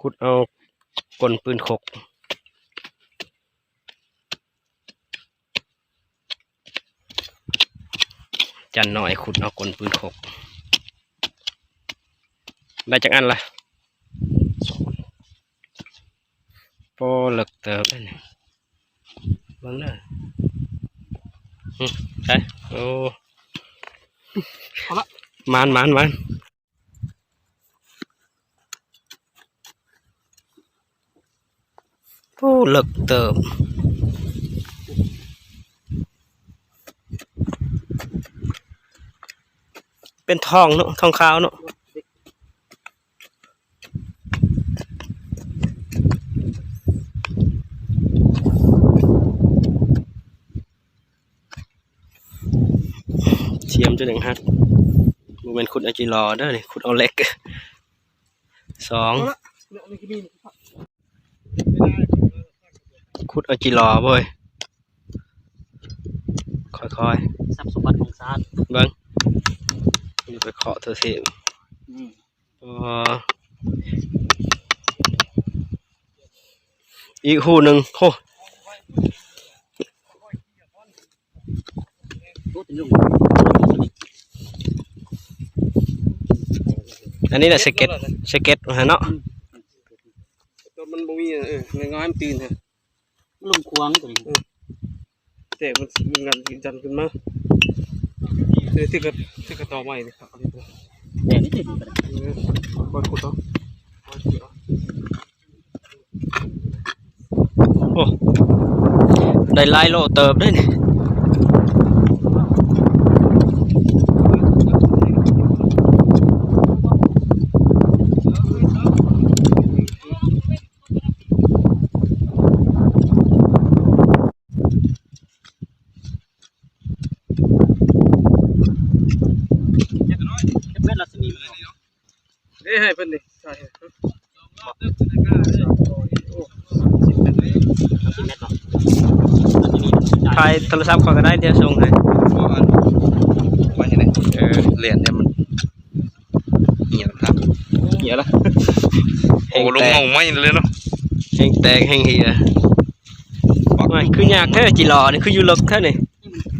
ขุดเอากลปืนขกจันหน่อยขุดเอากลปืนขกได้จากอันละโปเหลึกเติบได้เนี่ยเบังเด้อหึใช่โอ้ เอาละมานมานมาน โอ้เหลึกเติบเป็นทองเนาะทองขาวเนาะเชียมจะหนึ่งฮักโมเมนขุดอาจิรอเด้อนี่ขุดเอาเล็กสอง เอาละเนี่ยนี่คือมีขุดอาจิรอเว้ยค่อยทรัพย์สมบัติของชาติๆเบิ้งอย่าไปเคาะเธอเสียอืมพออีกหูหนึ่งโหรู้ถึงลุงอันนี้แหละสเก็ตสเก็ตฮะเนาะ ตัวมันบ่มีเออในงานมันตีนฮะ ลุงควงตัวนี้แต่มันมันกันกินจันขึ้นมาเออที่กระที่กระต่อใหม่นี่ครับอันนี้ตัวแต่นี่ติดอยู่กันเออก้อนขุดเอาก้อนขุดเอาโอ้ได้หลายโลเติบด้วยนี่จะเป็นรัศมีมัน เอ้ยให้เพิ่นดิใช่สิบเมตรหรอรัศมีมันถ่ายโทรศัพท์เขาก็ได้เดี๋ยวส่งให้ว่าอย่างไรเออเหรียญเนี่ยมันเหี่ยวครับเหี้ยอะละโอ้ลงงงไม่เลยเนาะแห้งแตกแห้งเหียไม่คือยากแค่จิรอนี่คืออยู่ลึกแค่นี่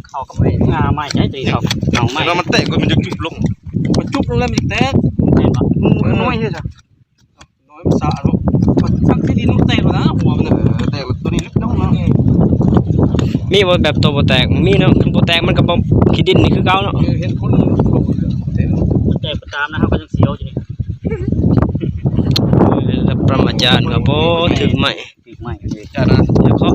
เขาก็ไม่งาไม่ใช่ตีเขาเอาไม่แล้วมันแตกก็มันจะจุบลงมันจุบลงแล้วมันแตกเห็นปะมันน้อยใช่จ้ะน้อยมันสะเนาะมันทั้งที่ดินมันแตกแล้วนะหัวมันเออแตกตัวนี้ลึกน้องเนาะมีบ่แบบตัวบ่แตกมีเนาะคันบ่แตกมันก็บ่ขี้ดินนี่คือเก่าเนาะเห็นคนลงเห็นมันแตกประตามนะครับก็ยังเสียวอยู่นี่เออแล้วประมาจารย์ก็บ่ถึกใหม่ปีกใหม่เลยจ้านะเดี๋ยวเขา